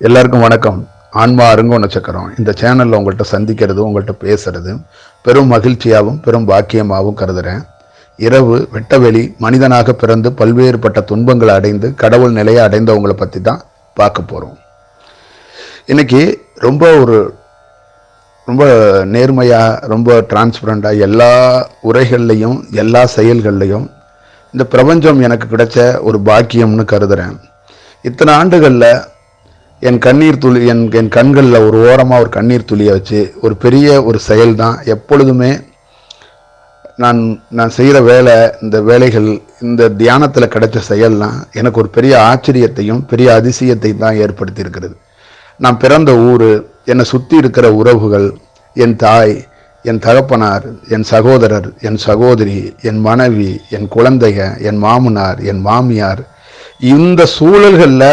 எல்லாருக்கும் வணக்கம். ஆன்மா அருங்கோண சக்கரம். இந்த சேனலில் உங்கள்கிட்ட சந்திக்கிறது உங்கள்கிட்ட பேசுறது பெரும் மகிழ்ச்சியாகவும் பெரும் பாக்கியமாகவும் கருதுகிறேன் இரவு வெட்டவெளி மனிதனாக பிறந்து பல்வேறுபட்ட துன்பங்களை அடைந்து கடவுள் நிலையை அடைந்தவங்களை பற்றி தான் பார்க்க போகிறோம் இன்னைக்கு ரொம்ப ஒரு ரொம்ப நேர்மையாக ரொம்ப டிரான்ஸ்பரண்டாக எல்லா உரைகள்லையும் எல்லா செயல்கள்லையும் இந்த பிரபஞ்சம் எனக்கு கிடைச்ச ஒரு பாக்கியம்னு கருதுகிறேன் இத்தனை ஆண்டுகளில் என் கண்ணீர் துளி என் என் கண்களில் ஒரு ஓரமாக ஒரு கண்ணீர் துளியை வச்சு ஒரு பெரிய ஒரு செயல் தான் எப்பொழுதுமே நான் நான் செய்கிற வேலை இந்த வேலைகள் இந்த தியானத்தில் கிடைச்ச செயல்லாம் எனக்கு ஒரு பெரிய ஆச்சரியத்தையும் பெரிய அதிசயத்தையும் தான் ஏற்படுத்தி இருக்கிறது நான் பிறந்த ஊர் என்னை சுற்றி இருக்கிற உறவுகள் என் தாய் என் தகப்பனார் என் சகோதரர் என் சகோதரி என் மனைவி என் குழந்தைக என் மாமனார் என் மாமியார் இந்த சூழல்களில்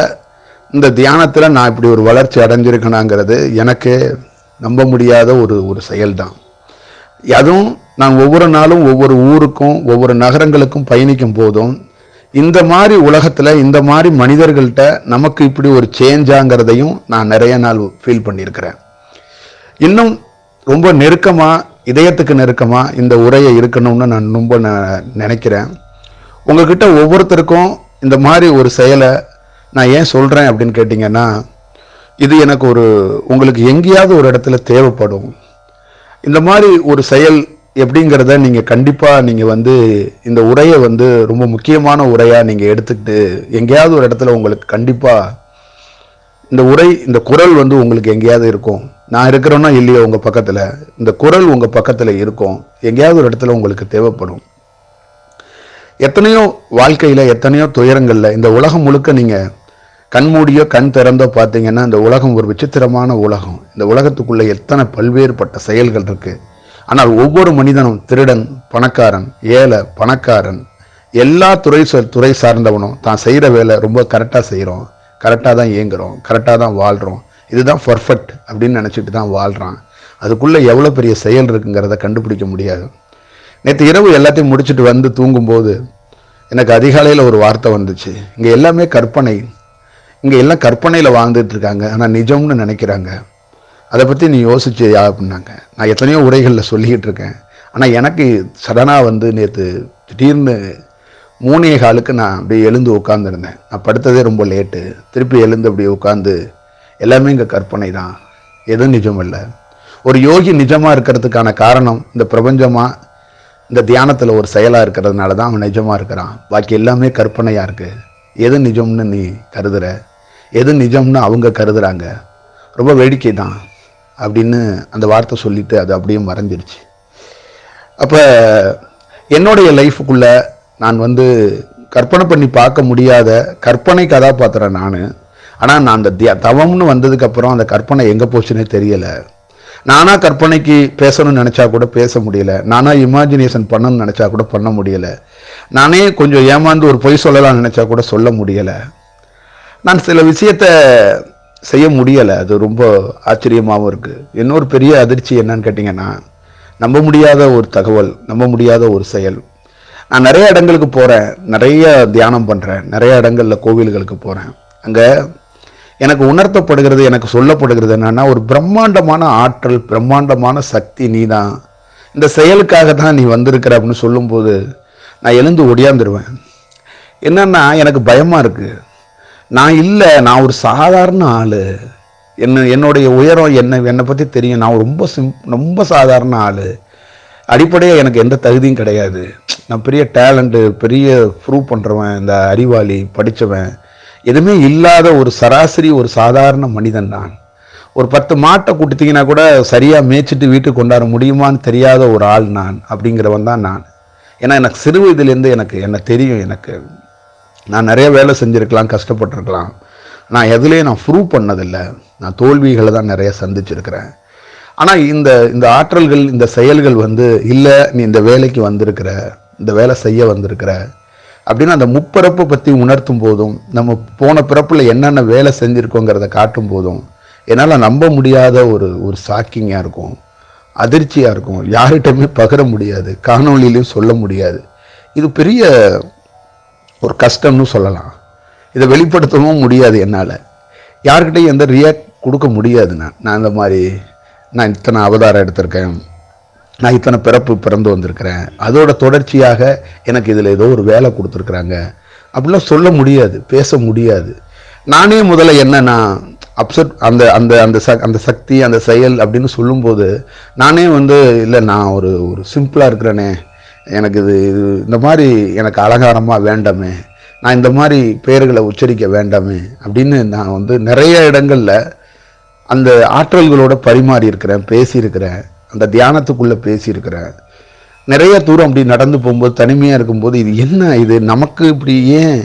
இந்த தியானத்தில் நான் இப்படி ஒரு வளர்ச்சி அடைஞ்சிருக்கணுங்கிறது எனக்கு நம்ப முடியாத ஒரு ஒரு செயல்தான். அதுவும் நான் ஒவ்வொரு நாளும் ஒவ்வொரு ஊருக்கும் ஒவ்வொரு நகரங்களுக்கும் பயணிக்கும் போதும் இந்த மாதிரி உலகத்தில் இந்த மாதிரி மனிதர்கள்ட்ட நமக்கு இப்படி ஒரு சேஞ்சாங்கிறதையும் நான் நிறைய நாள் ஃபீல் பண்ணியிருக்கிறேன். இன்னும் ரொம்ப நெருக்கமாக இதயத்துக்கு நெருக்கமாக இந்த உரையை இருக்கணும்னு நான் ரொம்ப ந- நினைக்கிறேன். உங்ககிட்ட ஒவ்வொருத்தருக்கும் இந்த மாதிரி ஒரு செயலை நான் ஏன் சொல்கிறேன் அப்படின்னு கேட்டிங்கன்னா இது எனக்கு ஒரு உங்களுக்கு எங்கேயாவது ஒரு இடத்துல தேவைப்படும். இந்த மாதிரி ஒரு செயல் எப்படிங்கிறத நீங்கள் கண்டிப்பாக நீங்கள் வந்து இந்த உரையை வந்து ரொம்ப முக்கியமான உரையாக நீங்கள் எடுத்துக்கிட்டு எங்கேயாவது ஒரு இடத்துல உங்களுக்கு கண்டிப்பாக இந்த உரை இந்த குரல் வந்து உங்களுக்கு எங்கேயாவது இருக்கும். நான் இருக்கிறோன்னா இல்லையோ உங்கள் பக்கத்தில். இந்த குரல் உங்கள் பக்கத்தில் இருக்கும். எங்கேயாவது ஒரு இடத்துல உங்களுக்கு தேவைப்படும். எத்தனையோ வாழ்க்கையில் எத்தனையோ துயரங்களில் இந்த உலகம் முழுக்க நீங்கள் கண்மூடியோ கண் திறந்தோ பார்த்தீங்கன்னா இந்த உலகம் ஒரு விசித்திரமான உலகம். இந்த உலகத்துக்குள்ளே எத்தனை பல்வேறுபட்ட செயல்கள் இருக்குது ஆனால் ஒவ்வொரு மனிதனும் திருடன் பணக்காரன் ஏழை பணக்காரன் எல்லா துறை துறை சார்ந்தவனும் தான் செய்கிற வேலை ரொம்ப கரெக்டாக செய்கிறோம் கரெக்டாக தான் இயங்குகிறோம் கரெக்டாக தான் வாழ்கிறோம் இதுதான் பர்ஃபெக்ட் அப்படின்னு நினச்சிட்டு தான் வாழ்கிறான் அதுக்குள்ளே எவ்வளோ பெரிய செயல் இருக்குங்கிறத கண்டுபிடிக்க முடியாது. நேற்று இரவு எல்லாத்தையும் முடிச்சுட்டு வந்து தூங்கும்போது எனக்கு அதிகாலையில் ஒரு வார்த்தை வந்துச்சு. இங்கே எல்லாமே கற்பனை. இங்கே எல்லாம் கற்பனையில் வாழ்ந்துட்டு இருக்காங்க. ஆனால் நிஜம்னு நினைக்கிறாங்க. அதை பற்றி நீ யோசிச்சியா அப்படின்னாங்க. நான் எத்தனையோ உரைகளில் சொல்லிக்கிட்டு இருக்கேன். ஆனால் எனக்கு சடனாக வந்து நேற்று திடீர்னு மூணே காலுக்கு நான் அப்படியே எழுந்து உட்காந்துருந்தேன் நான் படுத்ததே ரொம்ப லேட்டு. திருப்பி எழுந்து அப்படியே உட்காந்து எல்லாமே இங்கே கற்பனை தான். எதுவும் நிஜம் இல்லை. ஒரு யோகி நிஜமாக இருக்கிறதுக்கான காரணம் இந்த பிரபஞ்சமாக இந்த தியானத்தில் ஒரு செயலாக இருக்கிறதுனால தான் அவன் நிஜமாக இருக்கிறான். பாக்கி எல்லாமே கற்பனையாக இருக்குது எது நிஜம்னு நீ கருதுற? எது நிஜம்னு அவங்க கருதுறாங்க? ரொம்ப வேடிக்கை தான் அப்படின்னு அந்த வார்த்தை சொல்லிட்டு அது அப்படியே மறைஞ்சிருச்சு. அப்போ என்னுடைய லைஃபுக்குள்ள நான் வந்து கற்பனை பண்ணி பார்க்க முடியாத கற்பனை கதாபாத்திரம் நான். ஆனால் நான் அந்த தியா தவம்னு வந்ததுக்கப்புறம் அந்த கற்பனை எங்கே போச்சுன்னே தெரியலை. நானா கற்பனைக்கு பேசணும்னு நினச்சா கூட பேச முடியல. நானா இமேஜினேஷன் பண்ணணும்னு நினச்சா கூட பண்ண முடியலை. நானே கொஞ்சம் ஏமாந்து ஒரு பொய் சொல்லலாம்னு நினச்சா கூட சொல்ல முடியலை. நான் சில விஷயத்த செய்ய முடியலை. அது ரொம்ப ஆச்சரியமாகவும் இருக்குது இன்னொரு பெரிய அதிர்ச்சி என்னன்னு கேட்டிங்கன்னா நம்ப முடியாத ஒரு தகவல் நம்ப முடியாத ஒரு செயல். நான் நிறைய இடங்களுக்கு போகிறேன் நிறைய தியானம் பண்ணுறேன் நிறைய இடங்களில் கோவில்களுக்கு போகிறேன் அங்கே எனக்கு உணர்த்தப்படுகிறது எனக்கு சொல்லப்படுகிறது என்னன்னா ஒரு பிரம்மாண்டமான ஆற்றல் பிரம்மாண்டமான சக்தி நீ தான் இந்த செயலுக்காக தான் நீ வந்திருக்கிற அப்படின்னு சொல்லும்போது நான் எழுந்து ஒடியாந்துருவேன். என்னன்னா எனக்கு பயமாக இருக்குது நான் இல்லை நான் ஒரு சாதாரண ஆள். என்ன என்னுடைய உயரம் என்ன என்னை பற்றி தெரியும். நான் ரொம்ப சிம் ரொம்ப சாதாரண ஆள். அடிப்படையாக எனக்கு எந்த தகுதியும் கிடையாது. நான் பெரிய டேலண்ட்டு பெரிய ப்ரூவ் பண்ணுறவன் இந்த அறிவாளி படித்தவன் எதுவுமே இல்லாத ஒரு சராசரி ஒரு சாதாரண மனிதன் நான். ஒரு பத்து மாட்டை கொடுத்தீங்கன்னா கூட சரியாக மேய்ச்சிட்டு வீட்டுக்கு கொண்டாட முடியுமான்னு தெரியாத ஒரு ஆள் நான் அப்படிங்கிறவன் தான் நான். ஏன்னா எனக்கு சிறு வயதுலேருந்து எனக்கு என்ன தெரியும் எனக்கு. நான் நிறைய வேலை செஞ்சுருக்கலாம் கஷ்டப்பட்டிருக்கலாம். நான் எதுலேயும் நான் ப்ரூவ் பண்ணதில்லை. நான் தோல்விகளை தான் நிறைய சந்திச்சிருக்கிறேன். ஆனால் இந்த இந்த ஆற்றல்கள் இந்த செயல்கள் வந்து இல்லை நீ இந்த வேலைக்கு வந்திருக்கிற இந்த வேலை செய்ய வந்திருக்கிற அப்படின்னு அந்த முப்பிறப்பை பற்றி உணர்த்தும் போதும் நம்ம போன பிறப்பில் என்னென்ன வேலை செஞ்சுருக்கோங்கிறத காட்டும் போதும் என்னால் நம்ப முடியாத ஒரு ஒரு ஷாக்கிங்காக இருக்கும் அதிர்ச்சியாக இருக்கும். யார்கிட்டயுமே பகிர முடியாது காணொளியிலையும் சொல்ல முடியாது. இது பெரிய ஒரு கஷ்டம்னு சொல்லலாம். இதை வெளிப்படுத்தவும் முடியாது என்னால். யார்கிட்டையும் எந்த ரியாக்ட் கொடுக்க முடியாது நான். நான் இந்த மாதிரி நான் இத்தனை அவதாரம் எடுத்திருக்கேன். நான் இத்தனை பிறப்பு பிறந்து வந்திருக்கிறேன். அதோட தொடர்ச்சியாக எனக்கு இதில் ஏதோ ஒரு வேலை கொடுத்துருக்குறாங்க. அப்படிலாம் சொல்ல முடியாது பேச முடியாது. நானே முதல்ல என்ன நான் அப்செட் அந்த அந்த அந்த ச அந்த சக்தி அந்த செயல் அப்படின்னு சொல்லும்போது நானே வந்து இல்லை நான் ஒரு ஒரு சிம்பிளாக இருக்கிறேனே. எனக்கு இது இது இந்த மாதிரி எனக்கு அலங்காரமாக வேண்டாமே. நான் இந்த மாதிரி பெயர்களை உச்சரிக்க வேண்டாமே அப்படின்னு நான் வந்து நிறைய இடங்களில் அந்த ஆற்றல்களோட பரிமாறி இருக்கிறேன் பேசியிருக்கிறேன். அந்த தியானத்துக்குள்ளே பேசியிருக்கிறேன் நிறைய தூரம் அப்படி நடந்து போகும்போது தனிமையாக இருக்கும்போது இது என்ன இது? நமக்கு இப்படி ஏன்?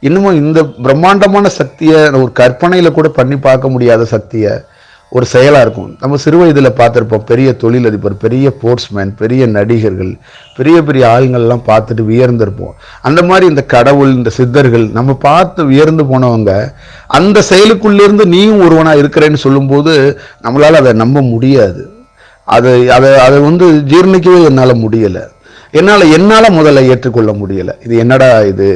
இன்னமும் இந்த பிரம்மாண்டமான சக்தியை ஒரு கற்பனையில் கூட பண்ணி பார்க்க முடியாத சக்தியை ஒரு செயலாக இருக்கும். நம்ம சிறு வயதில் பார்த்துருப்போம் பெரிய தொழிலதிபர் பெரிய ஸ்போர்ட்ஸ்மேன் பெரிய நடிகர்கள் பெரிய பெரிய ஆளுங்கள்லாம் பார்த்துட்டு வியர்ந்திருப்போம். அந்த மாதிரி இந்த கடவுள் இந்த சித்தர்கள் நம்ம பார்த்து வியர்ந்து போனவங்க அந்த செயலுக்குள்ளேருந்து நீயும் ஒருவனாக இருக்கிறேன்னு சொல்லும்போது நம்மளால் அதை நம்ப முடியாது. அதை அதை அதை வந்து ஜீர்ணிக்கவே என்னால் முடியலை. என்னால் என்னால் முதல்ல ஏற்றுக்கொள்ள முடியலை. இது என்னடா இது?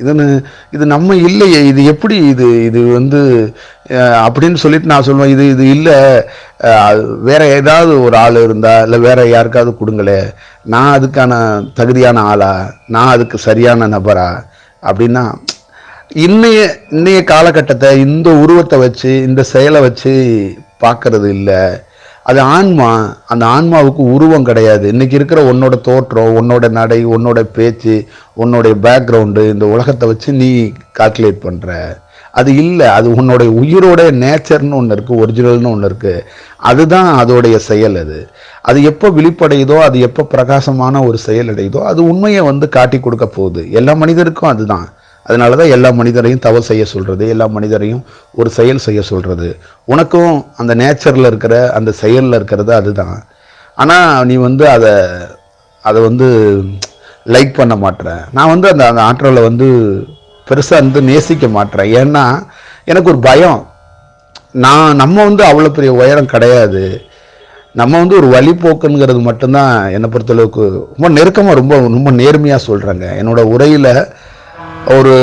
இதுன்னு இது நம்ம இல்லையே. இது எப்படி இது? இது வந்து அப்படின்னு சொல்லிட்டு நான் சொல்லுவேன். இது இது இல்லை. வேற ஏதாவது ஒரு ஆள் இருந்தா இல்லை வேற யாருக்காவது கொடுங்களே. நான் அதுக்கான தகுதியான ஆளா? நான் அதுக்கு சரியான நபரா? அப்படின்னா இன்னைய இன்னைய காலகட்டத்தை இந்த உருவத்தை வச்சு இந்த செயலை வச்சு பார்க்கறது இல்லை. அது ஆன்மா அந்த ஆன்மாவுக்கு உருவம் கிடையாது. இன்னைக்கு இருக்கிற உன்னோட தோற்றம் உன்னோட நடை உன்னோட பேச்சு உன்னோட பேக்ரவுண்டு இந்த உலகத்தை வச்சு நீ கால்குலேட் பண்ணுற அது இல்லை அது உன்னுடைய உயிரோட நேச்சர்னு ஒன்று இருக்குது ஒரிஜினல்னு ஒன்று இருக்குது அதுதான் அதோடைய செயல் அது. அது எப்போ விழிப்படையுதோ அது எப்போ பிரகாசமான ஒரு செயல் அடையுதோ அது உண்மையை வந்து காட்டி கொடுக்க போகுது. எல்லா மனிதருக்கும் அதுதான். அதனால தான் எல்லா மனிதரையும் தவறு செய்ய சொல்கிறது எல்லா மனிதரையும் ஒரு செயல் செய்ய சொல்கிறது உனக்கும் அந்த நேச்சரில் இருக்கிற அந்த செயலில் இருக்கிறது அதுதான். ஆனால் நீ வந்து அதை அதை வந்து லைக் பண்ண மாட்ற. நான் வந்து அந்த அந்த ஆற்றலை வந்து பெருசாக வந்து நேசிக்க மாட்டேறேன் ஏன்னா எனக்கு ஒரு பயம். நான் நம்ம வந்து அவ்வளோ பெரிய உயரம் கிடையாது. நம்ம வந்து ஒரு வழிபோக்குங்கிறது மட்டும்தான் என்னை பொறுத்தளவுக்கு ரொம்ப நெருக்கமாக ரொம்ப ரொம்ப நேர்மையாக சொல்கிறேங்க என்னோட உரையில் ஒரு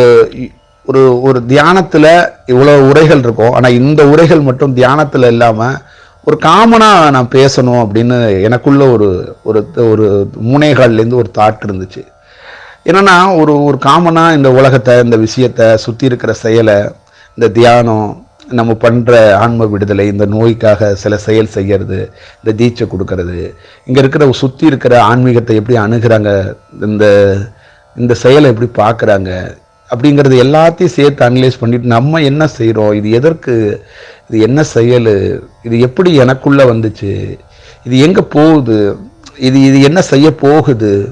ஒரு ஒரு தியானத்தில் இவ்வளோ உரைகள் இருக்கும் ஆனால் இந்த உரைகள் மட்டும் தியானத்தில் இல்லாமல் ஒரு காமனாக நான் பேசணும் அப்படின்னு எனக்குள்ள ஒரு ஒரு ஒரு முனைகள்லேருந்து ஒரு தாட் இருந்துச்சு. என்னன்னா ஒரு ஒரு காமனாக இந்த உலகத்தை இந்த விஷயத்தை சுற்றி இருக்கிற செயலை இந்த தியானம் நம்ம பண்ணுற ஆன்ம விடுதலை இந்த நோய்க்காக சில செயல் செய்கிறது இந்த தீட்சை கொடுக்கறது இங்கே இருக்கிற சுற்றி இருக்கிற ஆன்மீகத்தை எப்படி அணுகிறாங்க இந்த இந்த செயலை எப்படி பார்க்குறாங்க அப்படிங்கிறது எல்லாத்தையும் சேர்த்து அனலைஸ் பண்ணிட்டு நம்ம என்ன செய்கிறோம்? இது எதற்கு? இது என்ன செயல்? இது எப்படி எனக்குள்ளே வந்துச்சு? இது எங்கே போகுது? இது இது என்ன செய்ய போகுது?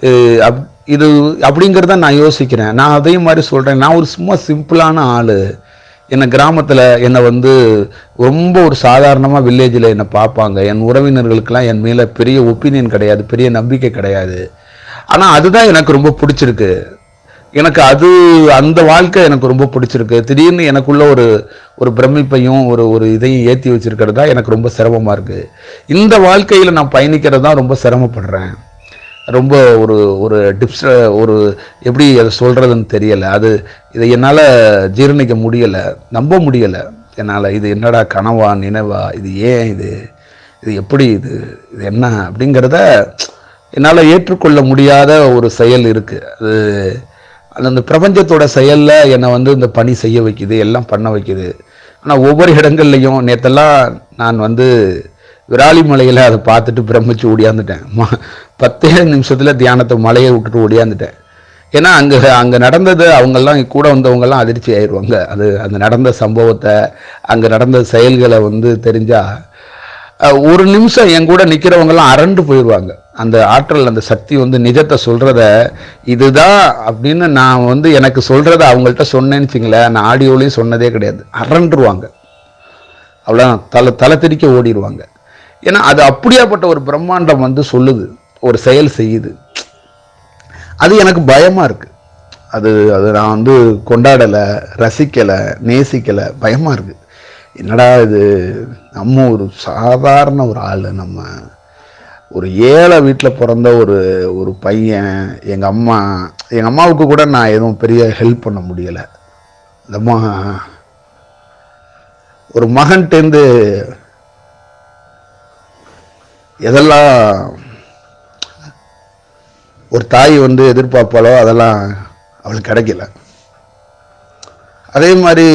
அப்- இது அப்படிங்கிறத நான் யோசிக்கிறேன். நான் அதே மாதிரி சொல்கிறேன். நான் ஒரு சும்மா சிம்பிளான ஆள். என்னை கிராமத்தில் என்னை வந்து ரொம்ப ஒரு சாதாரணமாக வில்லேஜில் என்னை பார்ப்பாங்க. என் உறவினர்களுக்கெல்லாம் என் மேலே பெரிய ஒப்பீனியன் கிடையாது பெரிய நம்பிக்கை கிடையாது. ஆனால் அதுதான் எனக்கு ரொம்ப பிடிச்சிருக்கு. எனக்கு அது அந்த வாழ்க்கை எனக்கு ரொம்ப பிடிச்சிருக்கு. திடீர்னு எனக்குள்ள ஒரு ஒரு பிரமிப்பையும் ஒரு ஒரு இதையும் ஏற்றி வச்சிருக்கிறது தான் எனக்கு ரொம்ப சிரமமாக இருக்குது இந்த வாழ்க்கையில் நான் பயணிக்கிறது தான் ரொம்ப சிரமப்படுறேன். ரொம்ப ஒரு ஒரு டிப்ஸ் ஒரு எப்படி அதை சொல்கிறதுன்னு தெரியலை. அது இதை என்னால் ஜீரணிக்க முடியலை. நம்ப முடியலை. என்னால் இது என்னடா கனவா நினைவா இது ஏன் இது இது எப்படி இது இது என்ன அப்படிங்கிறத என்னால் ஏற்றுக்கொள்ள முடியாத ஒரு செயல் இருக்குது அது அந்த பிரபஞ்சத்தோட செயலில் என்னை வந்து இந்த பணி செய்ய வைக்குது எல்லாம் பண்ண வைக்குது. ஆனால் ஒவ்வொரு இடங்கள்லையும் நேற்றெல்லாம் நான் வந்து விராலிமலையில் அதை பார்த்துட்டு பிரமிச்சு ஓடியாந்துட்டேன். ம- பத்தே நிமிஷத்தில் தியானத்தை மலையை விட்டுட்டு ஓடியாந்துட்டேன். ஏன்னா அங்கே அங்கே நடந்தது அவங்கெல்லாம் கூட வந்தவங்கெல்லாம் அதிர்ச்சி ஆயிடுவாங்க அது அந்த நடந்த சம்பவத்தை அங்கே நடந்த செயல்களை வந்து தெரிஞ்சால் ஒரு நிமிஷம் என் கூட நிற்கிறவங்கெல்லாம் அரண்டு போயிடுவாங்க அந்த ஆற்றல் அந்த சக்தி வந்து நிஜத்தை சொல்கிறத இதுதான் அப்படின்னு நான் வந்து எனக்கு சொல்கிறத அவங்கள்ட்ட சொன்னேன்னு வச்சுங்களேன் நான் ஆடியோலையும் சொன்னதே கிடையாது. அரண்டுருவாங்க. அவ்வளோ தலை தலை திரிக்க ஓடிடுவாங்க ஏன்னா அது அப்படியாப்பட்ட ஒரு பிரம்மாண்டம் வந்து சொல்லுது. ஒரு செயல் செய்யுது. அது எனக்கு பயமாக இருக்குது அது அது நான் வந்து கொண்டாடலை ரசிக்கலை நேசிக்கலை பயமாக இருக்குது என்னடா இது? நம்ம ஒரு சாதாரண ஒரு ஆள். நம்ம ஒரு ஏழை வீட்டில் பிறந்த ஒரு ஒரு பையன் எங்கள் அம்மா எங்கள் அம்மாவுக்கு கூட நான் எதுவும் பெரிய ஹெல்ப் பண்ண முடியலை. அந்த அம்மா ஒரு மகன்கிட்டேருந்து எதெல்லாம் ஒரு தாய் வந்து எதிர்பார்ப்பாளோ அதெல்லாம் அவளுக்கு கிடைக்கல. அதே மாதிரி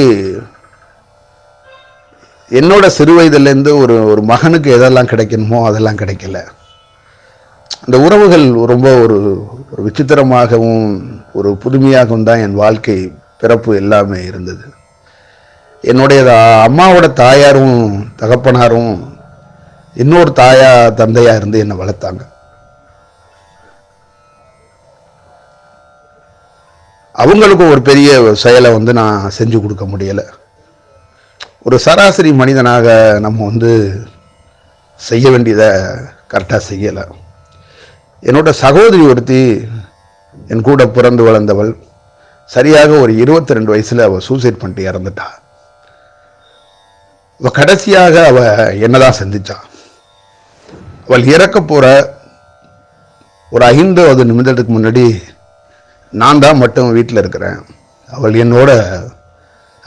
என்னோட சிறு வயதுலேருந்து ஒரு ஒரு மகனுக்கு எதெல்லாம் கிடைக்கணுமோ அதெல்லாம் கிடைக்கல. அந்த உறவுகள் ரொம்ப ஒரு ஒரு விசித்திரமாகவும் ஒரு புதுமையாகவும் தான் என் வாழ்க்கை பிறப்பு எல்லாமே இருந்தது. என்னுடைய அம்மாவோட தாயாரும் தகப்பனாரும் இன்னொரு தாயா தந்தையா இருந்து என்னை வளர்த்தாங்க. அவங்களுக்கும் ஒரு பெரிய செயலை வந்து நான் செஞ்சு கொடுக்க முடியலை. ஒரு சராசரி மனிதனாக நம்ம வந்து செய்ய வேண்டியதை கரெக்டாக செய்யலை. என்னோட சகோதரி ஒருத்தி என் கூட பிறந்து வளர்ந்தவள். சரியாக ஒரு இருபத்தி ரெண்டு வயசில் அவள் சூசைட் பண்ணிட்டு இறந்துட்டா. அவள் கடைசியாக அவள் என்னதான் சந்திச்சா. அவள் இறக்க போகிற ஒரு ஐந்தாவது நிமிடத்துக்கு முன்னாடி நான் தான் மட்டும் வீட்டில் இருக்கிறேன். அவள் என்னோட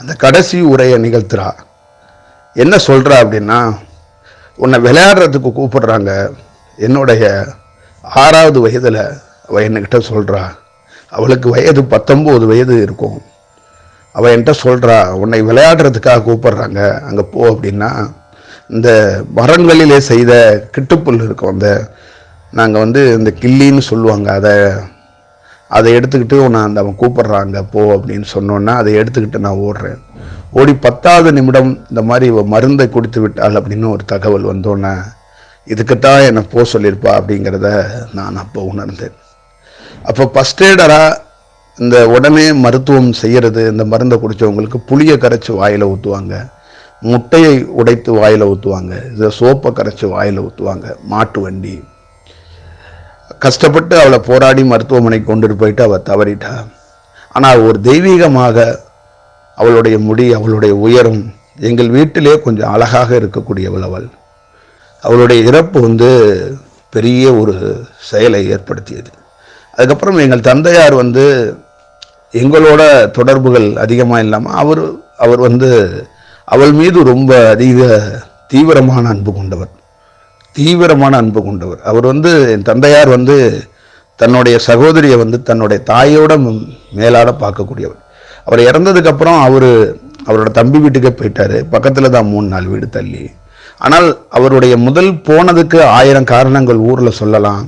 அந்த கடைசி உரையை நிகழ்த்துறா. என்ன சொல்கிறா அப்படின்னா உன்னை விளையாடுறதுக்கு கூப்பிடுறாங்க. என்னுடைய ஆறாவது வயதில் அவள் என்கிட்ட சொல்கிறா அவளுக்கு வயது பத்தொம்போது வயது இருக்கும். அவள் என்கிட்ட சொல்கிறா உன்னை விளையாடுறதுக்காக கூப்பிடுறாங்க. அங்கே போ அப்படின்னா இந்த மரங்களிலே செய்த கிட்டுப்புல் இருக்கும் அந்த நாங்கள் வந்து இந்த கிள்ளின்னு சொல்லுவாங்க அதை அதை எடுத்துக்கிட்டு உன்னை அந்த அவன் கூப்பிடுறாங்க போ அப்படின்னு சொன்னோன்னா அதை எடுத்துக்கிட்டு நான் ஓடுறேன். ஓடி பத்தாவது நிமிடம் இந்த மாதிரி இவ மருந்தை குடித்து விட்டாள் அப்படின்னு ஒரு தகவல் வந்தோன்னே இதுக்குத்தான் என்னை போக சொல்லியிருப்பா அப்படிங்கிறத நான் அப்போ உணர்ந்தேன். அப்போ ஃபஸ்ட் எய்டராக இந்த உடனே மருத்துவம் செய்கிறது இந்த மருந்தை குடித்தவங்களுக்கு புளியை கரைச்சி வாயில் ஊற்றுவாங்க முட்டையை உடைத்து வாயில் ஊற்றுவாங்க இதை சோப்பை கரைச்சி வாயில் ஊற்றுவாங்க மாட்டு வண்டி கஷ்டப்பட்டு அவளை போராடி மருத்துவமனைக்கு கொண்டுட்டு போயிட்டு அவள் தவறிட்டா. ஆனால் ஒரு தெய்வீகமாக அவளுடைய முடி அவளுடைய உயரம் எங்கள் வீட்டிலே கொஞ்சம் அழகாக இருக்கக்கூடியவள் அவள். அவளுடைய இறப்பு வந்து பெரிய ஒரு செயலை ஏற்படுத்தியது. அதுக்கப்புறம் எங்கள் தந்தையார் வந்து எங்களோட தொடர்புகள் அதிகமாக இல்லாமல் அவர் அவர் வந்து அவள் மீது ரொம்ப அதிக தீவிரமான அன்பு கொண்டவர். தீவிரமான அன்பு கொண்டவர். அவர் வந்து என் தந்தையார் வந்து தன்னுடைய சகோதரியை வந்து தன்னுடைய தாயோட மேலாட பார்க்கக்கூடியவர். அவர் இறந்ததுக்கப்புறம் அவர் அவரோட தம்பி வீட்டுக்கே போயிட்டாரு. பக்கத்தில் தான் மூணு நாலு வீடு தள்ளி. ஆனால் அவருடைய முதல் போனதுக்கு ஆயிரம் காரணங்கள் ஊரில் சொல்லலாம்.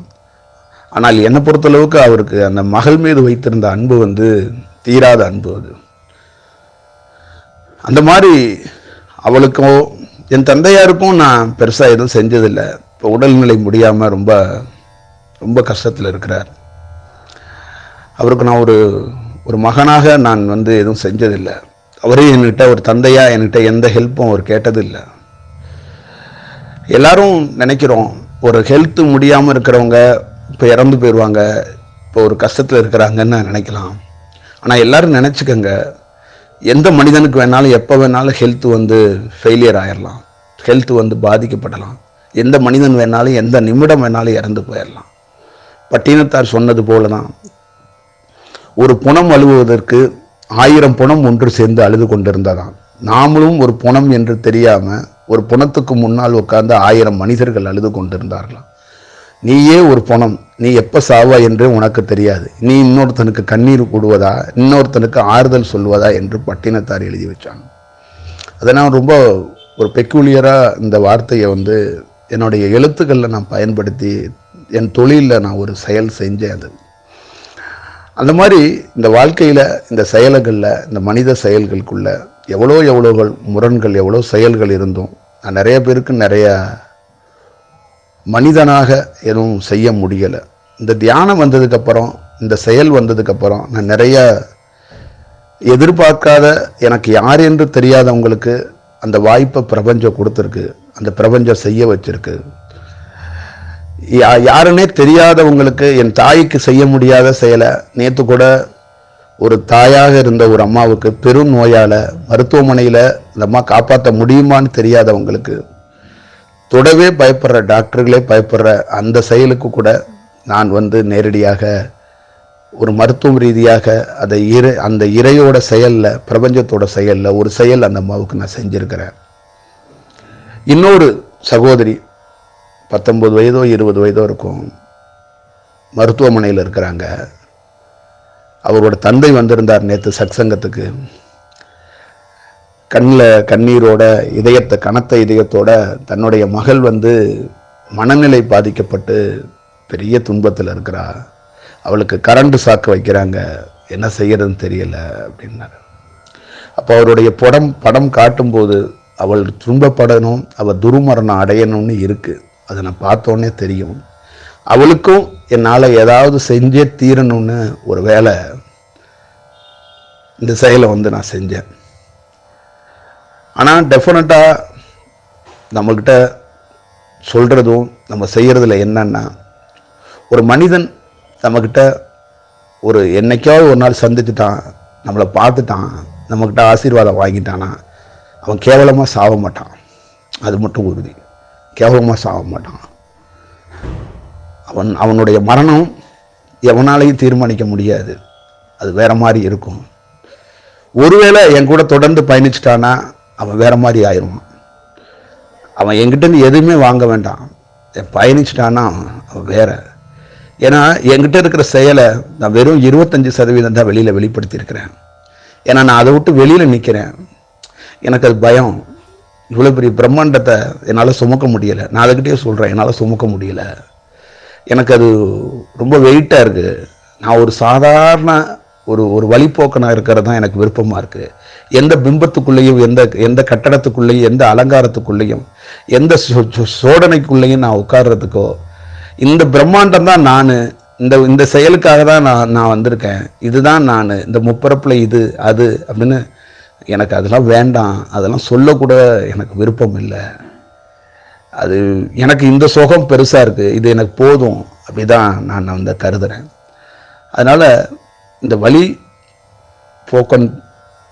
ஆனால் என்னை பொறுத்தளவுக்கு அவருக்கு அந்த மகள் மீது வைத்திருந்த அன்பு வந்து தீராத அன்பு அது. அந்த மாதிரி அவளுக்கும் என் தந்தையாருக்கும் நான் பெருசாக எதுவும் செஞ்சதில்லை. இப்போ உடல்நிலை முடியாமல் ரொம்ப ரொம்ப கஷ்டத்தில் இருக்கிறார். அவருக்கு நான் ஒரு ஒரு மகனாக நான் வந்து எதுவும் செஞ்சதில்லை. அவரே என்கிட்ட ஒரு தந்தையாக என்கிட்ட எந்த ஹெல்ப்பும் அவர் கேட்டதில்லை. எல்லாரும் நினைக்கிறோம் ஒரு ஹெல்த்து முடியாமல் இருக்கிறவங்க இப்போ இறந்து போயிடுவாங்க இப்போ ஒரு கஷ்டத்தில் இருக்கிறாங்கன்னு நினைக்கலாம். ஆனால் எல்லோரும் நினச்சிக்கோங்க எந்த மனிதனுக்கு வேணாலும் எப்போ வேணாலும் ஹெல்த் வந்து ஃபெயிலியர் ஆயிடலாம் ஹெல்த் வந்து பாதிக்கப்படலாம். எந்த மனிதன் வேணாலும் எந்த நிமிடம் வேணாலும் இறந்து போயிடலாம் பட்டினத்தார் சொன்னது போல தான் ஒரு புணம் அழுவுவதற்கு ஆயிரம் புணம் ஒன்று சேர்ந்து அழுது கொண்டிருந்ததாம். நாமளும் ஒரு புணம் என்று தெரியாமல் ஒரு புணத்துக்கு முன்னால் உட்கார்ந்து ஆயிரம் மனிதர்கள் அழுது கொண்டிருந்தார்களாம். நீயே ஒரு புணம் நீ எப்போ சாவா என்று உனக்கு தெரியாது. நீ இன்னொருத்தனுக்கு கண்ணீர் கூடுவதா இன்னொருத்தனுக்கு ஆறுதல் சொல்வதா? என்று பட்டினத்தார் எழுதி வச்சாங்க. அதை நான் ரொம்ப ஒரு பெக்குலியராக இந்த வார்த்தையை வந்து என்னுடைய எழுத்துக்களில் நான் பயன்படுத்தி என் தொழிலில் நான் ஒரு செயல் செஞ்சேன் அது. அந்த மாதிரி இந்த வாழ்க்கையில் இந்த செயல்களில் இந்த மனித செயல்களுக்குள்ள எவ்வளோ எவ்வளோகள் முரண்கள் எவ்வளோ செயல்கள் இருந்தும் நான் நிறைய பேருக்கு நிறையா மனிதனாக எதுவும் செய்ய முடியலை. இந்த தியானம் வந்ததுக்கப்புறம் இந்த செயல் வந்ததுக்கப்புறம் நான் நிறைய எதிர்பார்க்காத எனக்கு யார் என்று தெரியாதவங்களுக்கு அந்த வாய்ப்பை பிரபஞ்சம் கொடுத்துருக்கு. அந்த பிரபஞ்சம் செய்ய வச்சிருக்கு. யா- யாருன்னே தெரியாதவங்களுக்கு என் தாய்க்கு செய்ய முடியாத செயலை நேற்று கூட ஒரு தாயாக இருந்த ஒரு அம்மாவுக்கு பெரும் நோயால் மருத்துவமனையில் இந்த அம்மா காப்பாற்ற முடியுமான்னு தெரியாதவங்களுக்கு தொடவே பயப்படுற டாக்டர்களே பயப்படுற அந்த செயலுக்கு கூட நான் வந்து நேரடியாக ஒரு மருத்துவ ரீதியாக அதை இறை அந்த இறையோட செயலில் பிரபஞ்சத்தோட செயலில் ஒரு செயல் அந்த அம்மாவுக்கு நான் செஞ்சுருக்கிறேன். இன்னொரு சகோதரி பத்தொம்பது வயதோ இருபது வயதோ இருக்கும். மருத்துவமனையில் இருக்கிறாங்க. அவரோட தந்தை வந்திருந்தார் நேற்று சத்சங்கத்துக்கு. கண்ணில் கண்ணீரோட இதயத்தை கனத்த இதயத்தோட தன்னுடைய மகள் வந்து மனநிலை பாதிக்கப்பட்டு பெரிய துன்பத்தில் இருக்கிறா. அவளுக்கு கரண்ட் சாக்கு வைக்கிறாங்க. என்ன செய்யறதுன்னு தெரியல அப்படின்னாரு. அப்போ அவருடைய படம் படம் காட்டும்போது அவள் துன்பப்படணும் அவள் துருமரணம் அடையணும்னு இருக்குது அதை நான் பார்த்தோன்னே தெரியும். அவளுக்கும் என்னால் ஏதாவது செஞ்சே தீரணும்னு ஒரு வேலை இந்த செயலை வந்து நான் செஞ்சேன். ஆனால் டெஃபினட்டாக நம்மக்கிட்ட சொல்கிறதும் நம்ம செய்கிறதுல என்னன்னா ஒரு மனிதன் நம்மக்கிட்ட ஒரு என்னைக்காவது ஒரு நாள் சந்திச்சுட்டான் நம்மளை பார்த்துட்டான் நம்மக்கிட்ட ஆசீர்வாதம் வாங்கிட்டானா அவன் கேவலமாக சாக மாட்டான். அது மட்டும் உறுதி. கேவலமாக சாக மாட்டான். அவன் அவனுடைய மரணம் எவனாலையும் தீர்மானிக்க முடியாது. அது வேறு மாதிரி இருக்கும். ஒருவேளை என் கூட தொடர்ந்து பயணிச்சிட்டானா அவன் வேற மாதிரி ஆயிடுவான் அவன் என்கிட்ட எதுவுமே வாங்க வேண்டாம். பயணிச்சிட்டான்னா அவன் வேற. ஏன்னா என்கிட்ட இருக்கிற செயலை நான் வெறும் இருபத்தஞ்சு சதவீதம் தான் வெளியில் வெளிப்படுத்தியிருக்கிறேன். ஏன்னா நான் அதை விட்டு வெளியில் நிற்கிறேன் எனக்கு அது பயம். இவ்வளோ பெரிய பிரம்மாண்டத்தை என்னால் சுமக்க முடியலை. நான் அதுக்கிட்டே சொல்கிறேன் என்னால் சுமக்க முடியல. எனக்கு அது ரொம்ப வெயிட்டாக இருக்குது நான் ஒரு சாதாரண ஒரு ஒரு வழிப்போக்கனாக இருக்கிறது தான் எனக்கு விருப்பமாக இருக்குது எந்த பிம்பத்துக்குள்ளேயும் எந்த எந்த கட்டடத்துக்குள்ளேயும் எந்த அலங்காரத்துக்குள்ளேயும் எந்த சோதனைக்குள்ளேயும் நான் உட்கார்றதுக்கோ இந்த பிரம்மாண்டம் தான் நான் இந்த இந்த செயலுக்காக தான் நான் நான் வந்திருக்கேன். இதுதான் நான் இந்த முப்பரப்பில் இது அது அப்படின்னு எனக்கு அதெல்லாம் வேண்டாம். அதெல்லாம் சொல்லக்கூட எனக்கு விருப்பம் இல்லை. அது எனக்கு இந்த சுகம் பெருசாக இருக்குது இது எனக்கு போதும். அப்படி தான் நான் வந்து கருதுகிறேன் அதனால் இந்த வழி போக்கன்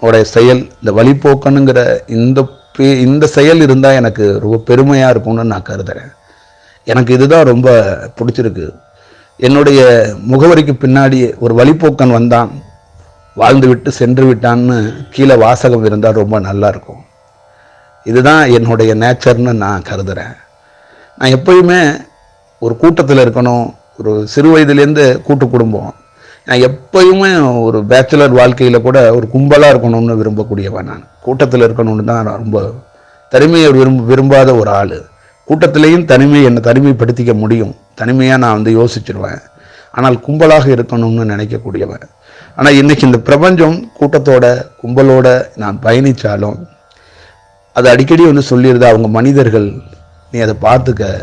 உடைய செயல் இந்த வழிபோக்கனுங்கிற இந்த இந்த செயல் இருந்தால் எனக்கு ரொம்ப பெருமையாக இருக்கும்னு நான் கருதுகிறேன் எனக்கு இதுதான் ரொம்ப பிடிச்சிருக்கு. என்னுடைய முகவரிக்கு பின்னாடி ஒரு வழிபோக்கன் வந்தான். வாழ்ந்து விட்டு சென்று விட்டான்னு கீழே வாசகம் இருந்தால் ரொம்ப நல்லா இருக்கும். இதுதான் என்னுடைய நேச்சர்னு நான் கருதுகிறேன் நான் எப்பயுமே ஒரு கூட்டத்தில் இருக்கணும். ஒரு சிறு வயதுலேருந்து கூட்டு குடும்பம். நான் எப்பயுமே ஒரு பேச்சுலர் வாழ்க்கையில் கூட ஒரு கும்பலாக இருக்கணும்னு விரும்பக்கூடியவன் நான். கூட்டத்தில் இருக்கணும்னு தான் நான் ரொம்ப தனிமையை விரும்ப விரும்பாத ஒரு ஆள். கூட்டத்திலையும் தனிமையை என்னை தனிமைப்படுத்திக்க முடியும். தனிமையாக நான் வந்து யோசிச்சிருவேன். ஆனால் கும்பலாக இருக்கணும்னு நினைக்கக்கூடியவன். ஆனால் இன்னைக்கு இந்த பிரபஞ்சம் கூட்டத்தோட கும்பலோட நான் பயணித்தாலும் அது அடிக்கடி வந்து சொல்லிடுது அவங்க மனிதர்கள் நீ அதை பார்த்துக்க.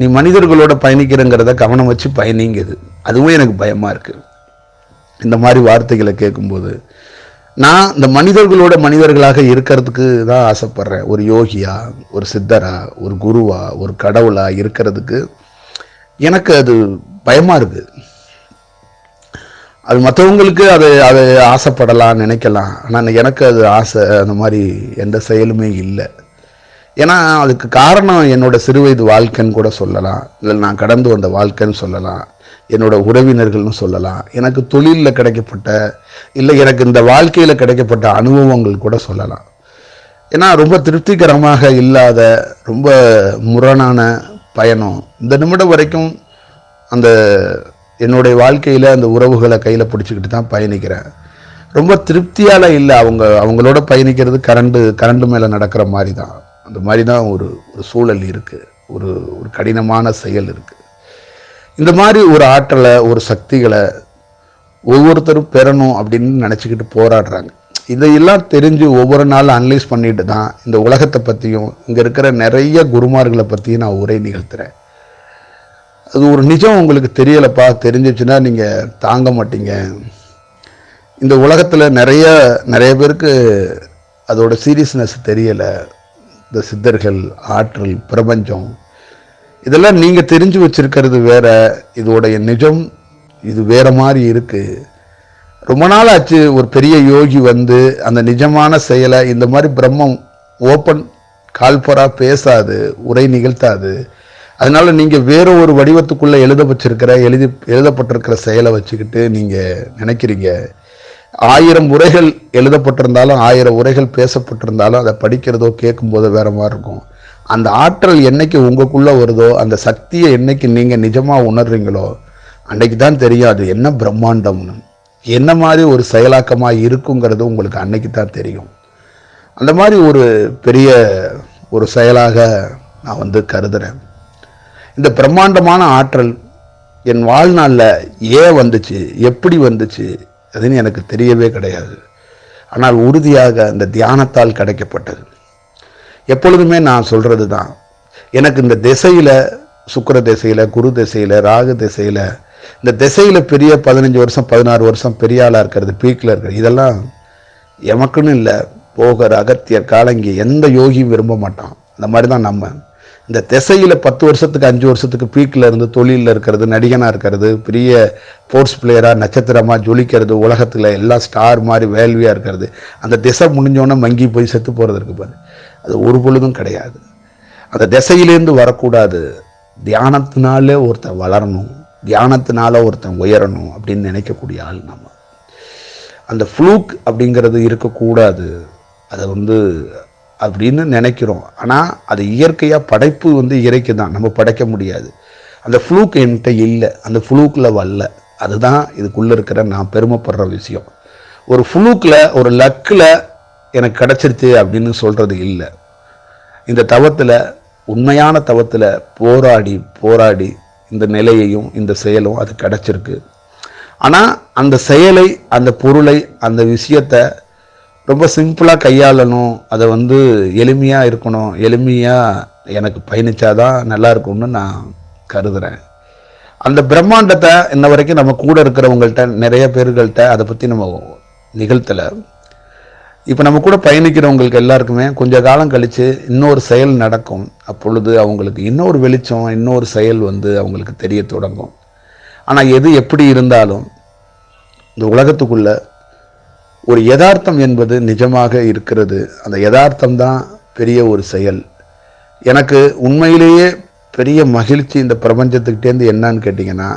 நீ மனிதர்களோட பயணிக்கிறங்கிறத கவனம் வச்சு பயணிங்குது அதுவும் எனக்கு பயமாக இருக்குது இந்த மாதிரி வார்த்தைகளை கேட்கும்போது நான் இந்த மனிதர்களோட மனிதர்களாக இருக்கிறதுக்கு தான் ஆசைப்பட்றேன். ஒரு யோகியா ஒரு சித்தரா ஒரு குருவா ஒரு கடவுளா இருக்கிறதுக்கு எனக்கு அது பயமாக இருக்குது அது மற்றவங்களுக்கு அது அது ஆசைப்படலாம் நினைக்கலாம். ஆனால் எனக்கு அது ஆசை அந்த மாதிரி எந்த செயலுமே இல்லை. ஏன்னா அதுக்கு காரணம் என்னோட சிறுவயது வாழ்க்கைன்னு கூட சொல்லலாம். இல்லை நான் கடந்து வந்த வாழ்க்கைன்னு சொல்லலாம். என்னோட உறவினர்கள்னு சொல்லலாம். எனக்கு தொழிலில் கிடைக்கப்பட்ட இல்லை எனக்கு இந்த வாழ்க்கையில் கிடைக்கப்பட்ட அனுபவங்கள் கூட சொல்லலாம். ஏன்னா ரொம்ப திருப்திகரமாக இல்லாத ரொம்ப முரணான பயணம். இந்த நிமிடம் வரைக்கும் அந்த என்னுடைய வாழ்க்கையில் அந்த உறவுகளை கையில் பிடிச்சிக்கிட்டு தான் பயணிக்கிறேன். ரொம்ப திருப்தியால் இல்லை அவங்க அவங்களோட பயணிக்கிறது கரண்டு கரண்டு மேலே நடக்கிற மாதிரி தான். அந்த மாதிரி தான் ஒரு ஒரு சூழல் இருக்குது ஒரு ஒரு கடினமான செயல் இருக்குது இந்த மாதிரி ஒரு ஆற்றலை ஒரு சக்திகளை ஒவ்வொருத்தரும் பெறணும் அப்படின்னு நினச்சிக்கிட்டு போராடுறாங்க. இதையெல்லாம் தெரிஞ்சு ஒவ்வொரு நாளும் அனலைஸ் பண்ணிட்டு தான் இந்த உலகத்தை பற்றியும் இங்கே இருக்கிற நிறைய குருமார்களை பற்றியும் நான் உரை நிகழ்த்துறேன். அது ஒரு நிஜம் உங்களுக்கு தெரியலைப்பா தெரிஞ்சிச்சுன்னா நீங்கள் தாங்க மாட்டீங்க. இந்த உலகத்தில் நிறைய நிறைய பேருக்கு அதோட சீரியஸ்னஸ் தெரியலை. இந்த சித்தர்கள் ஆற்றல் பிரபஞ்சம் இதெல்லாம் நீங்கள் தெரிஞ்சு வச்சுருக்கிறது வேற. இதோடைய நிஜம் இது வேற மாதிரி இருக்குது ரொம்ப நாள் ஆச்சு ஒரு பெரிய யோகி வந்து அந்த நிஜமான செயலை இந்த மாதிரி பிரம்மம் ஓப்பன் கால்பரா பேசாது உரை நிகழ்த்தாது. அதனால் நீங்கள் வேறு ஒரு வடிவத்துக்குள்ளே எழுத வச்சிருக்கிற எழுதி எழுதப்பட்டிருக்கிற செயலை வச்சுக்கிட்டு நீங்கள் நினைக்கிறீங்க. ஆயிரம் உரைகள் எழுதப்பட்டிருந்தாலும் ஆயிரம் உரைகள் பேசப்பட்டிருந்தாலும் அதை படிக்கிறதோ கேட்கும்போதோ வேற மாதிரி இருக்கும். அந்த ஆற்றல் என்னைக்கு உங்களுக்குள்ளே வருதோ அந்த சக்தியை என்னைக்கு நீங்கள் நிஜமாக உணர்றீங்களோ அன்னைக்கு தான் தெரியும் அது என்ன பிரம்மாண்டம்னு. என்ன மாதிரி ஒரு செயலாக்கமாக இருக்குங்கிறது உங்களுக்கு அன்னைக்கு தான் தெரியும். அந்த மாதிரி ஒரு பெரிய ஒரு செயலாக நான் வந்து கருதுறேன். இந்த பிரம்மாண்டமான ஆற்றல் என் வாழ்நாளில் ஏன் வந்துச்சு எப்படி வந்துச்சு அதுன்னு எனக்கு தெரியவே கிடையாது. ஆனால் உறுதியாக அந்த தியானத்தால் கிடைக்கப்பட்டது. எப்பொழுதுமே நான் சொல்கிறது தான். எனக்கு இந்த திசையில் சுக்கிர திசையில் குரு திசையில் ராகு திசையில் இந்த திசையில் பெரிய பதினஞ்சு வருஷம் பதினாறு வருஷம் பெரிய ஆளாக இருக்கிறது பீக்கில் இருக்கிறது இதெல்லாம் எமக்குன்னு இல்லை. போகர் அகத்தியர் காலங்கி எந்த யோகியும் விரும்ப மாட்டான். அந்த மாதிரி தான் நம்ம. இந்த திசையில் பத்து வருஷத்துக்கு அஞ்சு வருஷத்துக்கு பீக்கில் இருந்து தொழிலில் இருக்கிறது நடிகனாக இருக்கிறது பெரிய ஸ்போர்ட்ஸ் பிளேயராக நட்சத்திரமாக ஜொலிக்கிறது உலகத்தில் எல்லாம் ஸ்டார் மாதிரி வேள்வியாக இருக்கிறது. அந்த திசை முடிஞ்சோன்னே மங்கி போய் செத்து போகிறது இருக்கு பாரு. அது ஒரு பொழுதும் கிடையாது. அந்த திசையிலேருந்து வரக்கூடாது. தியானத்தினாலே ஒருத்தன் வளரணும். தியானத்தினால ஒருத்தன் உயரணும் அப்படின்னு நினைக்கக்கூடிய ஆள் நம்ம. அந்த ஃப்ளூக் அப்படிங்கிறது இருக்கக்கூடாது. அதை வந்து அப்படின்னு நினைக்கிறோம். ஆனால் அது இயற்கையாக படைப்பு வந்து இறைக்கு தான் நம்ம படைக்க முடியாது. அந்த ஃப்ளூக் என்கிட்ட இல்லை. அந்த ஃப்ளூக்கில் வரல. அதுதான் இதுக்குள்ளே இருக்கிற நான் பெருமைப்படுற விஷயம். ஒரு ஃப்ளூக்கில் ஒரு லக்கில் எனக்கு கிடச்சிருச்சு அப்படின்னு சொல்கிறது இல்லை. இந்த தவத்தில் உண்மையான தவத்தில் போராடி போராடி இந்த நிலையையும் இந்த செயலும் அது கிடச்சிருக்கு. ஆனால் அந்த செயலை அந்த பொருளை அந்த விஷயத்தை ரொம்ப சிம்பிளாக கையாளணும். அதை வந்து எளிமையாக இருக்கணும். எளிமையாக எனக்கு பயணித்தாதான் நல்லா இருக்கும்னு நான் கருதுகிறேன் அந்த பிரம்மாண்டத்தை இன்ன வரைக்கும் நம்ம கூட இருக்கிறவங்கள்ட்ட நிறைய பேர்கள்ட்ட அதை பற்றி நம்ம நிகழ்த்தலை. இப்போ நம்ம கூட பயணிக்கிறவங்களுக்கு எல்லாருக்குமே கொஞ்ச காலம் கழித்து இன்னொரு செயல் நடக்கும். அப்பொழுது அவங்களுக்கு இன்னொரு வெளிச்சம் இன்னொரு செயல் வந்து அவங்களுக்கு தெரிய தொடங்கும். ஆனால் எது எப்படி இருந்தாலும் இந்த உலகத்துக்குள்ளே ஒரு யதார்த்தம் என்பது நிஜமாக இருக்கிறது. அந்த யதார்த்தம் தான் பெரிய ஒரு செயல். எனக்கு உண்மையிலேயே பெரிய மகிழ்ச்சி இந்த பிரபஞ்சத்துக்கிட்டேருந்து என்னன்னு கேட்டிங்கன்னா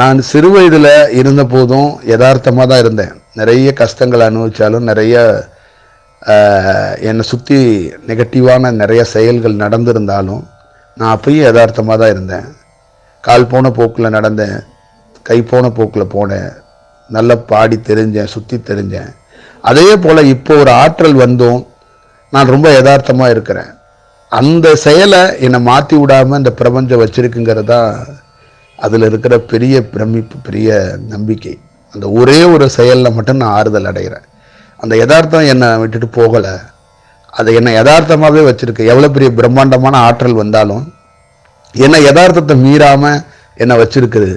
நான் சிறு வயதில் இருந்த போதும் யதார்த்தமாக தான் இருந்தேன். நிறைய கஷ்டங்களை அனுபவித்தாலும் நிறைய என்னை சுற்றி நெகட்டிவான நிறைய செயல்கள் நடந்திருந்தாலும் நான் அப்பயும் யதார்த்தமாக தான் இருந்தேன். கால் போன போக்கில் நடந்தேன். கை போன போக்கில் போனேன். நல்லா பாடி தெரிஞ்சேன் சுற்றி தெரிஞ்சேன். அதே போல் இப்போ ஒரு ஆற்றல் வந்தும். நான் ரொம்ப யதார்த்தமாக இருக்கிறேன். அந்த செயலை என்னை மாற்றி விடாமல் இந்த பிரபஞ்சம் வச்சுருக்குங்கிறது தான் அதில் இருக்கிற பெரிய பிரமிப்பு பெரிய நம்பிக்கை. அந்த ஒரே ஒரு செயலில் மட்டும் நான் ஆறுதல் அடைகிறேன். அந்த யதார்த்தம் என்னை விட்டுட்டு போகலை. அதை என்னை யதார்த்தமாகவே வச்சுருக்கேன் எவ்வளோ பெரிய பிரம்மாண்டமான ஆற்றல் வந்தாலும் என்னை யதார்த்தத்தை மீறாமல் என்னை வச்சுருக்குது.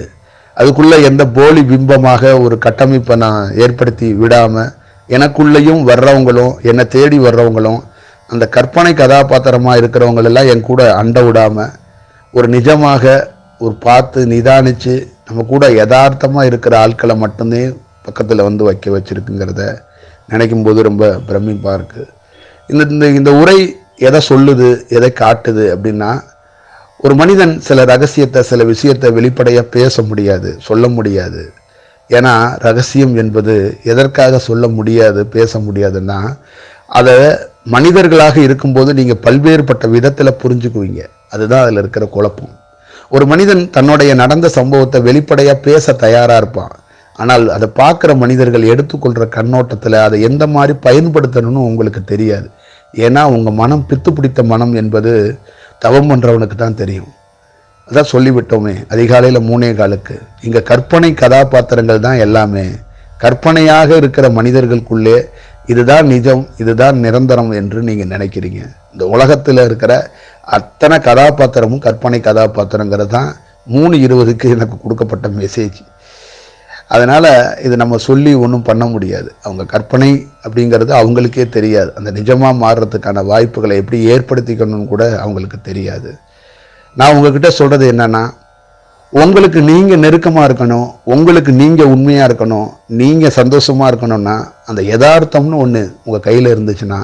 அதுக்குள்ளே எந்த போலி பிம்பமாக ஒரு கட்டமைப்பை நான் ஏற்படுத்தி விடாமல் எனக்குள்ளேயும் வர்றவங்களும் என்னை தேடி வர்றவங்களும் அந்த கற்பனை கதாபாத்திரமாக இருக்கிறவங்களெல்லாம் என் கூட அண்ட விடாமல் ஒரு நிஜமாக ஒரு பார்த்து நிதானித்து நம்ம கூட யதார்த்தமாக இருக்கிற ஆட்களை மட்டுமே பக்கத்தில் வந்து வைக்க வச்சுருக்குங்கிறத நினைக்கும் போது ரொம்ப பிரமிப்பாக இருக்குது இந்த இந்த இந்த உரை எதை சொல்லுது எதை காட்டுது அப்படின்னா ஒரு மனிதன் சில ரகசியத்தை சில விஷயத்தை வெளிப்படையாக பேச முடியாது சொல்ல முடியாது. ஏன்னா ரகசியம் என்பது எதற்காக சொல்ல முடியாது பேச முடியாதுன்னா அதை மனிதர்களாக இருக்கும்போது நீங்கள் பல்வேறுபட்ட விதத்தில் புரிஞ்சுக்குவீங்க. அதுதான் அதில் இருக்கிற குழப்பம். ஒரு மனிதன் தன்னுடைய நடந்த சம்பவத்தை வெளிப்படையாக பேச தயாராக இருப்பான். ஆனால் அதை பார்க்குற மனிதர்கள் எடுத்துக்கொள்கிற கண்ணோட்டத்தில் அதை எந்த மாதிரி பயன்படுத்தணும்னு உங்களுக்கு தெரியாது. ஏன்னா உங்கள் மனம் பித்து பிடித்த மனம் என்பது தவம் பண்ணுறவனுக்கு தான் தெரியும். அதான் சொல்லிவிட்டோமே அதிகாலையில் மூணே காலுக்கு. இங்கே கற்பனை கதாபாத்திரங்கள் தான் எல்லாமே. கற்பனையாக இருக்கிற மனிதர்களுக்குள்ளே இதுதான் நிஜம் இதுதான் நிரந்தரம் என்று நீங்கள் நினைக்கிறீங்க. இந்த உலகத்தில் இருக்கிற அத்தனை கதாபாத்திரமும் கற்பனை கதாபாத்திரங்கிறது தான் மூணு இருபதுக்கு எனக்கு கொடுக்கப்பட்ட மெசேஜ் அதனால் இது நம்ம சொல்லி ஒன்றும் பண்ண முடியாது. அவங்க கற்பனை அப்படிங்கிறது அவங்களுக்கே தெரியாது. அந்த நிஜமாக மாறுறதுக்கான வாய்ப்புகளை எப்படி ஏற்படுத்திக்கணும்னு கூட அவங்களுக்கு தெரியாது. நான் உங்ககிட்ட சொல்கிறது என்னென்னா உங்களுக்கு நீங்கள் நெருக்கமாக இருக்கணும் உங்களுக்கு நீங்கள் உண்மையாக இருக்கணும் நீங்கள் சந்தோஷமாக இருக்கணும்னா அந்த யதார்த்தம்னு ஒன்று உங்கள் கையில் இருந்துச்சுன்னா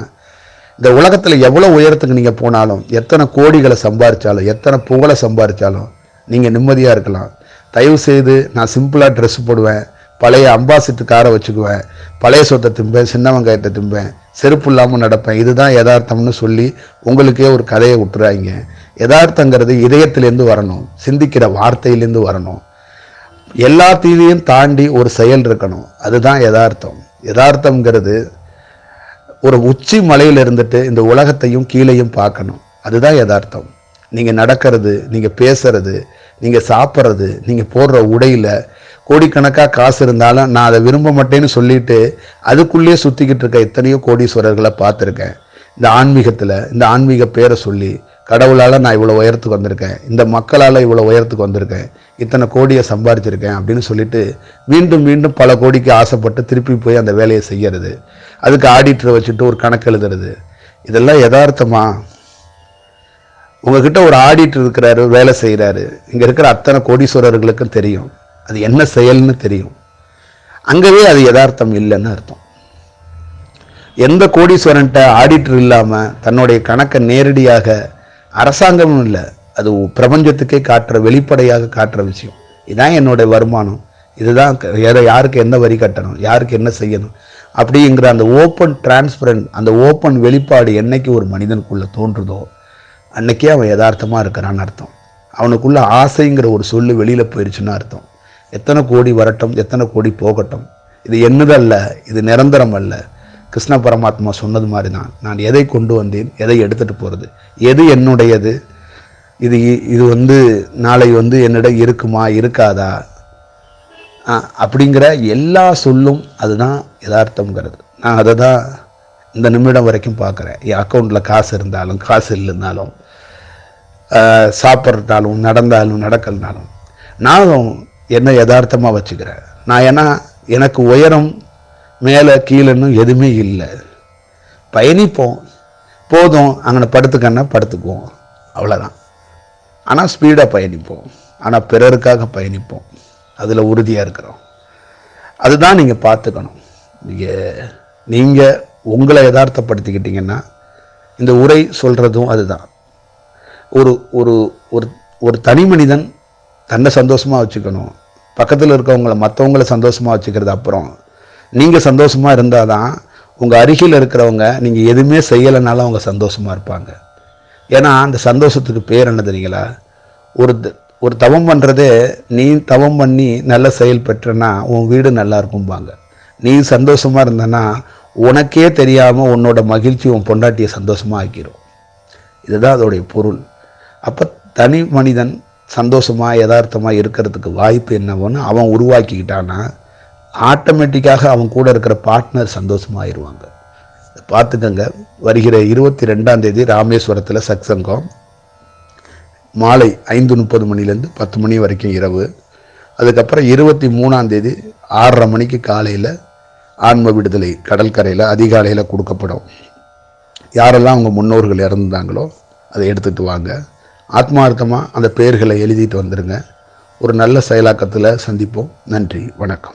இந்த உலகத்தில் எவ்வளோ உயரத்துக்கு நீங்கள் போனாலும் எத்தனை கோடிகளை சம்பாரித்தாலும் எத்தனை புகழை சம்பாரித்தாலும் நீங்கள் நிம்மதியாக இருக்கலாம். தயவு செய்து நான் சிம்பிளாக ட்ரெஸ் போடுவேன். பழைய அம்பாசிட்டு காரை வச்சுக்குவேன். பழைய சொத்தை திம்பேன் சின்ன வெங்காயத்தை திம்பேன் செருப்பு இல்லாமல் நடப்பேன். இதுதான் யதார்த்தம்னு சொல்லி உங்களுக்கே ஒரு கதையை விட்டுறாங்க யதார்த்தங்கிறது இதயத்திலேருந்து வரணும். சிந்திக்கிற வார்த்தையிலேருந்து வரணும். எல்லாத்தையும் தாண்டி ஒரு செயல் இருக்கணும். அதுதான் யதார்த்தம். யதார்த்தங்கிறது ஒரு உச்சி மலையில் இருந்துட்டு இந்த உலகத்தையும் கீழையும் பார்க்கணும். அதுதான் யதார்த்தம். நீங்கள் நடக்கிறது நீங்கள் பேசுறது நீங்கள் சாப்பிட்றது நீங்கள் போடுற உடையில் கோடிக்கணக்காக காசு இருந்தாலும் நான் அதை விரும்ப மாட்டேன்னு சொல்லிட்டு அதுக்குள்ளேயே சுற்றிக்கிட்டு இருக்க எத்தனையோ கோடீஸ்வரர்களை பார்த்துருக்கேன். இந்த ஆன்மீகத்தில் இந்த ஆன்மீக பேரை சொல்லி கடவுளால் நான் இவ்வளோ உயரத்துக்கு வந்திருக்கேன் இந்த மக்களால் இவ்வளோ உயரத்துக்கு வந்திருக்கேன் இத்தனை கோடியை சம்பாரிச்சிருக்கேன் அப்படின்னு சொல்லிட்டு மீண்டும் மீண்டும் பல கோடிக்கு ஆசைப்பட்டு திருப்பி போய் அந்த வேலையை செய்கிறது அதுக்கு ஆடிட்டரை வச்சுட்டு ஒரு கணக்கு எழுதுறது. இதெல்லாம் யதார்த்தமாக உங்ககிட்ட ஒரு ஆடிட்டு இருக்கிறாரு வேலை செய்கிறாரு இங்கே இருக்கிற அத்தனை கோடீஸ்வரர்களுக்கும் தெரியும். அது என்ன செயல்னு தெரியும். அங்கவே அது யதார்த்தம் இல்லைன்னு அர்த்தம். எந்த கோடீஸ்வரன்ட்ட ஆடிட்டர் இல்லாமல் தன்னுடைய கணக்கை நேரடியாக அரசாங்கமும் இல்லை அது பிரபஞ்சத்துக்கே காட்டுற வெளிப்படையாக காட்டுற விஷயம். இதுதான் என்னுடைய வருமானம். இதுதான் எதை யாருக்கு என்ன வரி கட்டணும் யாருக்கு என்ன செய்யணும் அப்படிங்கிற அந்த ஓப்பன் டிரான்ஸ்பரண்ட் அந்த ஓப்பன் வெளிப்பாடு என்னைக்கு ஒரு மனிதனுக்குள்ளே தோன்றுதோ அன்னைக்கே அவன் யதார்த்தமாக இருக்கிறான்னு அர்த்தம். அவனுக்குள்ள ஆசைங்கிற ஒரு சொல்லு வெளியில் போயிடுச்சுன்னு அர்த்தம். எத்தனை கோடி வரட்டும் எத்தனை கோடி போகட்டும். இது என்னதல்ல இது நிரந்தரம் அல்ல. கிருஷ்ண பரமாத்மா சொன்னது மாதிரி தான் நான் எதை கொண்டு வந்தேன் எதை எடுத்துகிட்டு போகிறது எது என்னுடையது இது இது வந்து நாளை வந்து என்னிடம் இருக்குமா இருக்காதா? அப்படிங்கிற எல்லா சொல்லும் அதுதான் யதார்த்தங்கிறது நான் அதை தான் இந்த நிமிடம் வரைக்கும் பார்க்குறேன். என் அக்கௌண்ட்டில் காசு இருந்தாலும் காசு இல்லைனாலும் சாப்பிட்றதாலும் நடந்தாலும் நடக்கலனாலும் நானும் என்னை யதார்த்தமாக வச்சுக்கிறேன். நான் ஏன்னா எனக்கு உயரம் மேலே கீழேன்னு எதுவுமே இல்லை. பயணிப்போம். போதும். அங்கே படுத்துக்கன்னா படுத்துக்குவோம். அவ்வளோதான் ஆனால் ஸ்பீடாக பயணிப்போம். ஆனால் பிறருக்காக பயணிப்போம். அதில் உறுதியாக இருக்கிறோம். அதுதான் நீங்கள் பார்த்துக்கணும். நீங்கள் நீங்கள் உங்களை யதார்த்தப்படுத்திக்கிட்டீங்கன்னா இந்த உரை சொல்கிறதும் அதுதான். ஒரு ஒரு ஒரு ஒரு தனி மனிதன் தன்னை சந்தோஷமாக வச்சுக்கணும். பக்கத்தில் இருக்கவங்கள மற்றவங்கள சந்தோஷமாக வச்சுக்கிறது அப்புறம். நீங்கள் சந்தோஷமாக இருந்தால் தான் உங்கள் அருகில் இருக்கிறவங்க நீங்கள் எதுவுமே செய்யலைனாலும் அவங்க சந்தோஷமாக இருப்பாங்க. ஏன்னா அந்த சந்தோஷத்துக்கு பேர் என்ன தெரியுங்களா? ஒரு த- ஒரு தவம் பண்ணுறதே நீ தவம் பண்ணி நல்ல செயல் பெற்றனா உன் வீடு நல்லா இருக்கும்பாங்க. நீ சந்தோஷமாக இருந்தனா உனக்கே தெரியாமல் உன்னோட மகிழ்ச்சி உன் பொண்டாட்டியை சந்தோஷமாக ஆக்கிரும். இதுதான் அதோடைய பொருள். அப்போ தனி மனிதன் சந்தோஷமாக யதார்த்தமாக இருக்கிறதுக்கு வாய்ப்பு என்னவோன்னு அவன் உருவாக்கிக்கிட்டான்னா ஆட்டோமேட்டிக்காக அவன் கூட இருக்கிற பார்ட்னர் சந்தோஷமாயிருவாங்க. பார்த்துக்கங்க. வருகிற இருபத்தி ரெண்டாம் தேதி ராமேஸ்வரத்தில் சத்சங்கம் மாலை ஐந்து முப்பது மணிலேருந்து பத்து மணி வரைக்கும் இரவு. அதுக்கப்புறம் இருபத்தி மூணாம் தேதி ஆறரை மணிக்கு காலையில் ஆன்ம விடுதலை கடற்கரையில் அதிகாலையில் கொடுக்கப்படும். யாரெல்லாம் அவங்க முன்னோர்கள் இறந்துட்டாங்களோ அதை எடுத்துகிட்டு வாங்க. ஆத்மார்த்தமாக அந்த பெயர்களை எழுதிட்டு வந்துடுங்க ஒரு நல்ல செயலாக்கத்தில் சந்திப்போம். நன்றி. வணக்கம்.